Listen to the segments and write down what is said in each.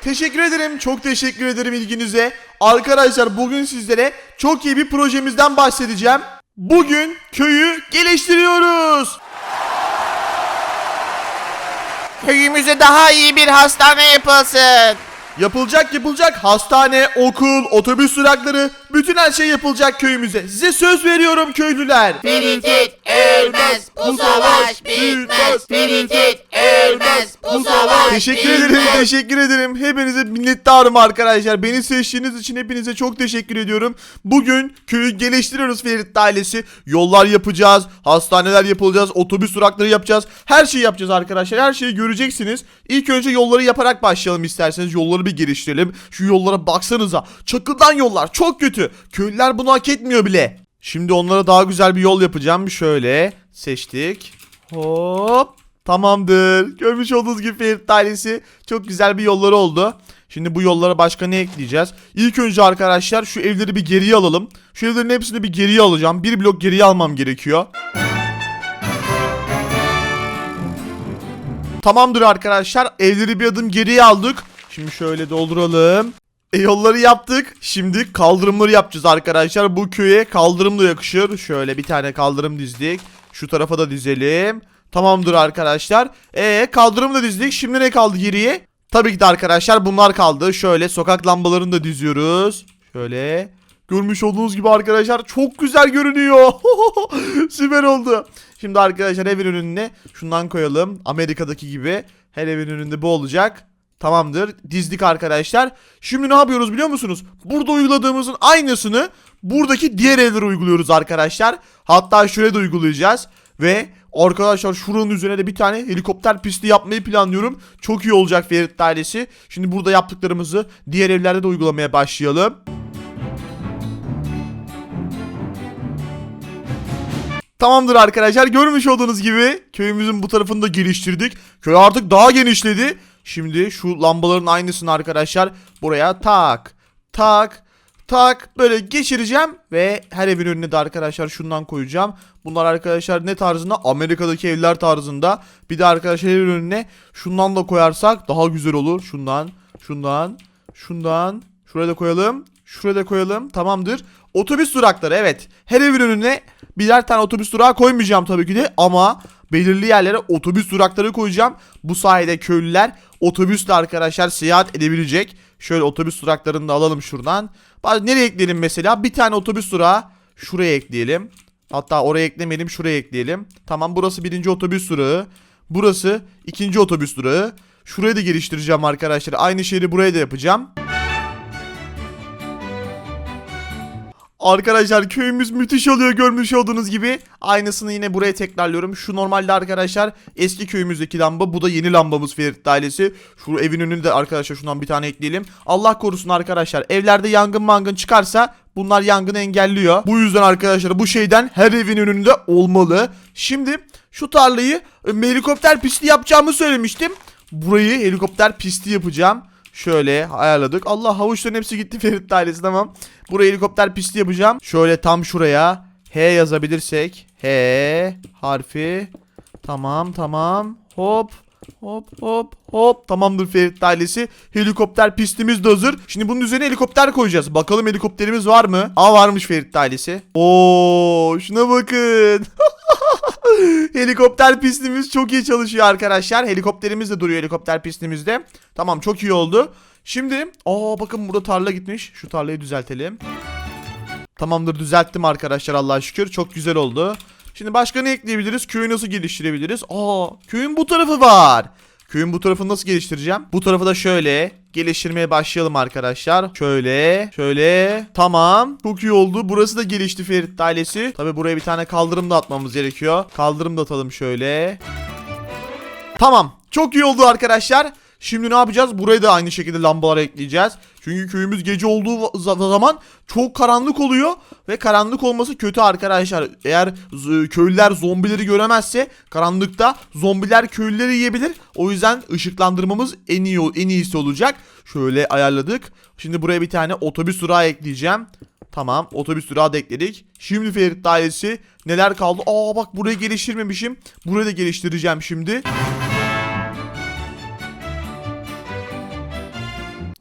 Teşekkür ederim. Çok teşekkür ederim ilginize. Arkadaşlar bugün sizlere çok iyi bir projemizden bahsedeceğim. Bugün köyü geliştiriyoruz. Köyümüze daha iyi bir hastane yapılsın. Yapılacak yapılacak hastane, okul, otobüs durakları bütün her şey yapılacak köyümüze. Size söz veriyorum köylüler. Ferit ölmez, bu savaş bitmez. Ferit ölmez, bu savaş Teşekkür ederim, teşekkür ederim. Hepinize minnettarım arkadaşlar. Beni seçtiğiniz için hepinize çok teşekkür ediyorum. Bugün köyü geliştiriyoruz Ferit ailesi. Yollar yapacağız, hastaneler yapılacağız, otobüs durakları yapacağız. Her şeyi yapacağız arkadaşlar. Her şeyi göreceksiniz. İlk önce yolları yaparak başlayalım isterseniz. Yolları bir geliştirelim. Şu yollara baksanıza. Çakıldan yollar çok kötü. Köylüler bunu hak etmiyor bile. Şimdi onlara daha güzel bir yol yapacağım. Şöyle seçtik. Hop. Tamamdır. Görmüş olduğunuz gibi Ferit ailesi çok güzel bir yolları oldu. Şimdi bu yollara başka ne ekleyeceğiz? İlk önce arkadaşlar şu evleri bir geriye alalım. Şu evlerin hepsini bir geriye alacağım. Bir blok geriye almam gerekiyor. Tamamdır arkadaşlar. Evleri bir adım geriye aldık. Şimdi şöyle dolduralım. E, yolları yaptık. Şimdi kaldırımları yapacağız arkadaşlar. Bu köye kaldırım da yakışır. Şöyle bir tane kaldırım dizdik. Şu tarafa da dizelim. Tamamdır arkadaşlar. E kaldırım da dizdik. Şimdi ne kaldı geriye? Tabii ki de arkadaşlar bunlar kaldı. Şöyle sokak lambalarını da diziyoruz. Şöyle. Görmüş olduğunuz gibi arkadaşlar çok güzel görünüyor. Süper oldu. Şimdi arkadaşlar evin önüne şundan koyalım. Amerika'daki gibi. Her evin önünde bu olacak. Tamamdır. Dizdik arkadaşlar. Şimdi ne yapıyoruz biliyor musunuz? Burada uyguladığımızın aynısını buradaki diğer evlere uyguluyoruz arkadaşlar. Hatta şuraya da uygulayacağız. Ve arkadaşlar şuranın üzerine de bir tane helikopter pisti yapmayı planlıyorum. Çok iyi olacak Ferit ailesi. Şimdi burada yaptıklarımızı diğer evlerde de uygulamaya başlayalım. Tamamdır arkadaşlar görmüş olduğunuz gibi köyümüzün bu tarafını da geliştirdik. Köy artık daha genişledi. Şimdi şu lambaların aynısını arkadaşlar buraya tak tak tak böyle geçireceğim ve her evin önüne de arkadaşlar şundan koyacağım. Bunlar arkadaşlar ne tarzında? Amerika'daki evler tarzında. Bir de arkadaşlar evin önüne şundan da koyarsak daha güzel olur. Şundan, şundan, şundan. Şuraya da koyalım. Şuraya da koyalım. Tamamdır. Otobüs durakları evet. Her evin önüne birer tane otobüs durağı koymayacağım tabii ki de ama belirli yerlere otobüs durakları koyacağım. Bu sayede köylüler otobüsle arkadaşlar seyahat edebilecek. Şöyle otobüs duraklarını da alalım şuradan. Nereye ekleyelim mesela? Bir tane otobüs durağı şuraya ekleyelim. Hatta oraya eklemeyelim şuraya ekleyelim. Tamam burası birinci otobüs durağı. Burası ikinci otobüs durağı. Şurayı da geliştireceğim arkadaşlar. Aynı şeyi buraya da yapacağım. Arkadaşlar köyümüz müthiş oluyor görmüş olduğunuz gibi. Aynısını yine buraya tekrarlıyorum. Şu normalde arkadaşlar eski köyümüzdeki lamba. Bu da yeni lambamız Ferit ailesi. Şu evin önünde de arkadaşlar şundan bir tane ekleyelim. Allah korusun arkadaşlar. Evlerde yangın mangın çıkarsa bunlar yangını engelliyor. Bu yüzden arkadaşlar bu şeyden her evin önünde olmalı. Şimdi şu tarlayı e, helikopter pisti yapacağımı söylemiştim. Burayı helikopter pisti yapacağım. Şöyle ayarladık. Allah havuçların hepsi gitti Ferit ailesi tamam. Buraya helikopter pisti yapacağım. Şöyle tam şuraya H yazabilirsek. H harfi. Tamam tamam. Hop. Hop hop hop. Tamamdır Ferit ailesi. Helikopter pistimiz de hazır. Şimdi bunun üzerine helikopter koyacağız. Bakalım helikopterimiz var mı? Aa varmış Ferit ailesi. Oo şuna bakın. Helikopter pistimiz çok iyi çalışıyor arkadaşlar. Helikopterimiz de duruyor helikopter pistimizde. Tamam çok iyi oldu. Şimdi aa bakın burada tarla gitmiş. Şu tarlayı düzeltelim. Tamamdır düzelttim arkadaşlar Allah'a şükür. Çok güzel oldu. Şimdi başka ne ekleyebiliriz? Köyü nasıl geliştirebiliriz? Aa köyün bu tarafı var. Köyün bu tarafını nasıl geliştireceğim? Bu tarafı da şöyle geliştirmeye başlayalım arkadaşlar. Şöyle, şöyle. Tamam. Çok iyi oldu. Burası da gelişti Ferit ailesi. Tabi buraya bir tane kaldırım da atmamız gerekiyor. Kaldırım da atalım şöyle. Tamam. Çok iyi oldu arkadaşlar. Şimdi ne yapacağız? Buraya da aynı şekilde lambalar ekleyeceğiz. Çünkü köyümüz gece olduğu za- zaman çok karanlık oluyor ve karanlık olması kötü arkadaşlar. Eğer köylüler zombileri göremezse karanlıkta zombiler köylüleri yiyebilir. O yüzden ışıklandırmamız en iyi en iyisi olacak. Şöyle ayarladık. Şimdi buraya bir tane otobüs durağı ekleyeceğim. Tamam otobüs durağı da ekledik. Şimdi Ferit dairesi neler kaldı? Aa bak burayı geliştirmemişim. Burayı da geliştireceğim şimdi.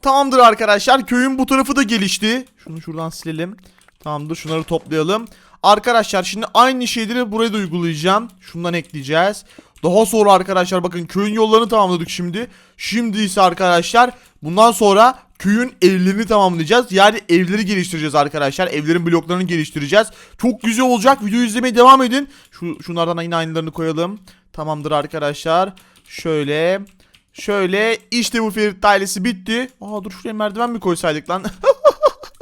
Tamamdır arkadaşlar. Köyün bu tarafı da gelişti. Şunu şuradan silelim. Tamamdır. Şunları toplayalım. Arkadaşlar şimdi aynı şeyleri buraya da uygulayacağım. Şundan ekleyeceğiz. Daha sonra arkadaşlar bakın köyün yollarını tamamladık şimdi. Şimdi ise arkadaşlar bundan sonra köyün evlerini tamamlayacağız. Yani evleri geliştireceğiz arkadaşlar. Evlerin bloklarını geliştireceğiz. Çok güzel olacak. Video izlemeye devam edin. Şu şunlardan yine aynılarını koyalım. Tamamdır arkadaşlar. Şöyle Şöyle işte bu Ferit ailesi bitti. Aa dur şuraya merdiven mi koysaydık lan?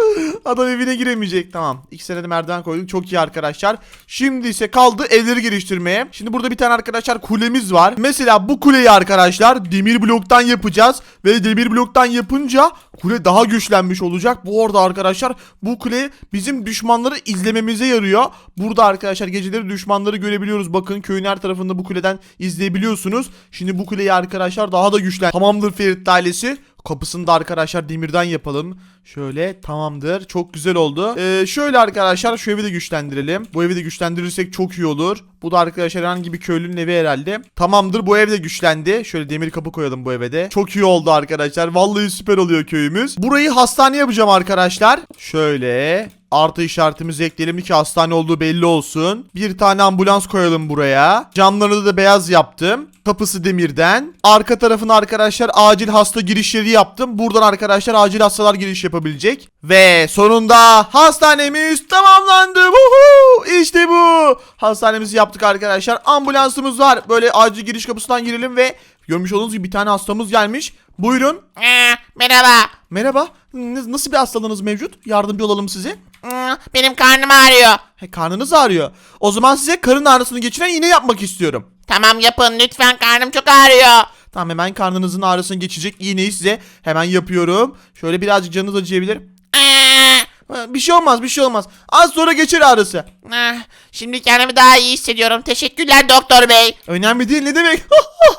Adam evine giremeyecek. Tamam. İki senede merdiven koyduk. Çok iyi arkadaşlar. Şimdi ise kaldı evleri geliştirmeye. Şimdi burada bir tane arkadaşlar kulemiz var. Mesela bu kuleyi arkadaşlar demir bloktan yapacağız. Ve demir bloktan yapınca kule daha güçlenmiş olacak. Bu arada arkadaşlar bu kule bizim düşmanları izlememize yarıyor. Burada arkadaşlar geceleri düşmanları görebiliyoruz. Bakın köyün her tarafında bu kuleden izleyebiliyorsunuz. Şimdi bu kuleyi arkadaşlar daha da güçlen. Tamamdır Ferit ailesi. Kapısını da arkadaşlar demirden yapalım. Şöyle tamamdır. Çok güzel oldu. Ee, şöyle arkadaşlar şu evi de güçlendirelim. Bu evi de güçlendirirsek çok iyi olur. Bu da arkadaşlar herhangi bir köylünün evi herhalde. Tamamdır bu ev de güçlendi. Şöyle demir kapı koyalım bu eve de. Çok iyi oldu arkadaşlar. Vallahi süper oluyor köyümüz. Burayı hastane yapacağım arkadaşlar. Şöyle artı işaretimizi ekleyelim ki hastane olduğu belli olsun. Bir tane ambulans koyalım buraya. Camlarını da beyaz yaptım. Kapısı demirden. Arka tarafına arkadaşlar acil hasta girişleri yaptım. Buradan arkadaşlar acil hastalar giriş yapabilecek. Ve sonunda hastanemiz tamamlandı. Woohoo! İşte bu. Hastanemizi yaptık arkadaşlar. Ambulansımız var. Böyle acil giriş kapısından girelim ve görmüş olduğunuz gibi bir tane hastamız gelmiş. Buyurun. Aa, merhaba. Merhaba. Nasıl bir hastalığınız mevcut? Yardımcı olalım size. Hmm, Benim karnım ağrıyor. He, karnınız ağrıyor. O zaman size karın ağrısını geçiren iğne yapmak istiyorum. Tamam yapın lütfen karnım çok ağrıyor. Tamam hemen karnınızın ağrısını geçecek iğneyi size hemen yapıyorum. Şöyle birazcık canınız acıyabilir. Aa, Ha, Bir şey olmaz bir şey olmaz. Az sonra geçer ağrısı. ah, şimdi kendimi daha iyi hissediyorum. Teşekkürler doktor bey. Önemli değil ne demek.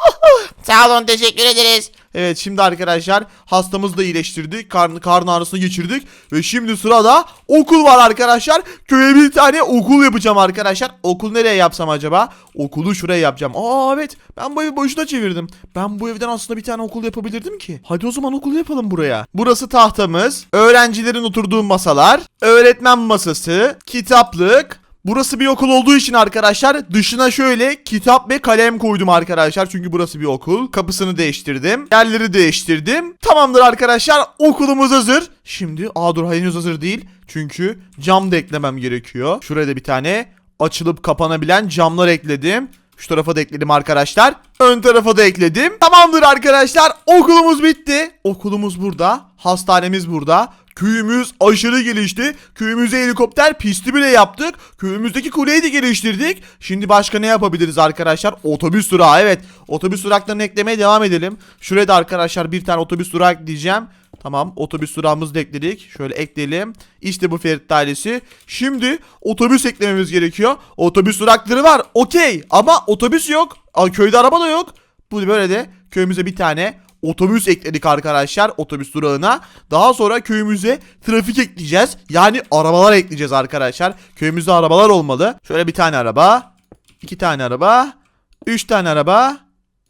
Sağ olun teşekkür ederiz. Evet şimdi arkadaşlar hastamızı da iyileştirdik. Karn, karın ağrısını geçirdik. Ve şimdi sırada okul var arkadaşlar. Köye bir tane okul yapacağım arkadaşlar. Okul nereye yapsam acaba? Okulu şuraya yapacağım. Aa evet ben bu evi boşuna çevirdim. Ben bu evden aslında bir tane okul yapabilirdim ki. Hadi o zaman okul yapalım buraya. Burası tahtamız. Öğrencilerin oturduğu masalar. Öğretmen masası. Kitaplık. Burası bir okul olduğu için arkadaşlar dışına şöyle kitap ve kalem koydum arkadaşlar. Çünkü burası bir okul. Kapısını değiştirdim. Yerleri değiştirdim. Tamamdır arkadaşlar okulumuz hazır. Şimdi aa dur henüz hazır değil. Çünkü cam da eklemem gerekiyor. Şuraya da bir tane açılıp kapanabilen camlar ekledim. Şu tarafa da ekledim arkadaşlar. Ön tarafa da ekledim. Tamamdır arkadaşlar. Okulumuz bitti. Okulumuz burada. Hastanemiz burada. Köyümüz aşırı gelişti. Köyümüze helikopter pisti bile yaptık. Köyümüzdeki kuleyi de geliştirdik. Şimdi başka ne yapabiliriz arkadaşlar? Otobüs durağı evet. Otobüs duraklarını eklemeye devam edelim. Şuraya da arkadaşlar bir tane otobüs durağı ekleyeceğim. Tamam otobüs durağımızı da ekledik. Şöyle ekleyelim. İşte bu Ferit dairesi. Şimdi otobüs eklememiz gerekiyor. Otobüs durakları var. Okey. Ama otobüs yok. Köyde araba da yok. Bu böyle de köyümüze bir tane otobüs ekledik arkadaşlar otobüs durağına. Daha sonra köyümüze trafik ekleyeceğiz. Yani arabalar ekleyeceğiz arkadaşlar. Köyümüzde arabalar olmalı. Şöyle bir tane araba, iki tane araba, üç tane araba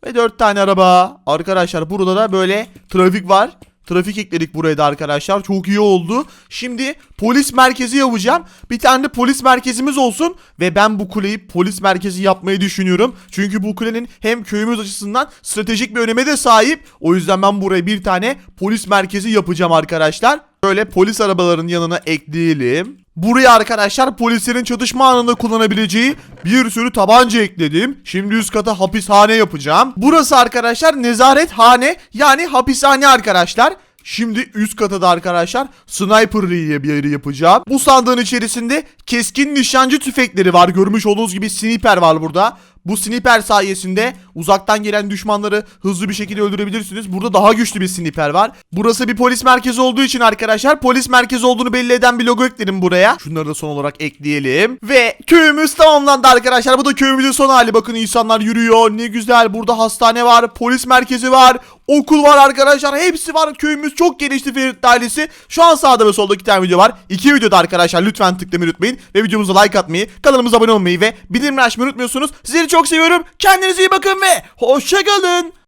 ve dört tane araba. Arkadaşlar burada da böyle trafik var. Trafik ekledik buraya da arkadaşlar. Çok iyi oldu. Şimdi polis merkezi yapacağım. Bir tane de polis merkezimiz olsun. Ve ben bu kuleyi polis merkezi yapmayı düşünüyorum. Çünkü bu kulenin hem köyümüz açısından stratejik bir öneme de sahip. O yüzden ben buraya bir tane polis merkezi yapacağım arkadaşlar. Böyle polis arabalarının yanına ekleyelim. Buraya arkadaşlar polislerin çatışma anında kullanabileceği bir sürü tabanca ekledim. Şimdi üst kata hapishane yapacağım. Burası arkadaşlar nezarethane yani hapishane arkadaşlar. Şimdi üst kata da arkadaşlar sniper diye bir yeri yapacağım. Bu sandığın içerisinde keskin nişancı tüfekleri var. Görmüş olduğunuz gibi sniper var burada. Bu sniper sayesinde uzaktan gelen düşmanları hızlı bir şekilde öldürebilirsiniz. Burada daha güçlü bir sniper var. Burası bir polis merkezi olduğu için arkadaşlar polis merkezi olduğunu belli eden bir logo ekledim buraya. Şunları da son olarak ekleyelim. Ve köyümüz tamamlandı arkadaşlar. Bu da köyümüzün son hali. Bakın insanlar yürüyor. Ne güzel. Burada hastane var. Polis merkezi var. Okul var arkadaşlar. Hepsi var. Köyümüz çok gelişti Ferit ailesi. Şu an sağda ve solda iki tane video var. İki videoda arkadaşlar lütfen tıklamayı unutmayın. Ve videomuza like atmayı, kanalımıza abone olmayı ve bildirimleri açmayı unutmuyorsunuz. Sizleri çok seviyorum. Kendinize iyi bakın ve hoşçakalın.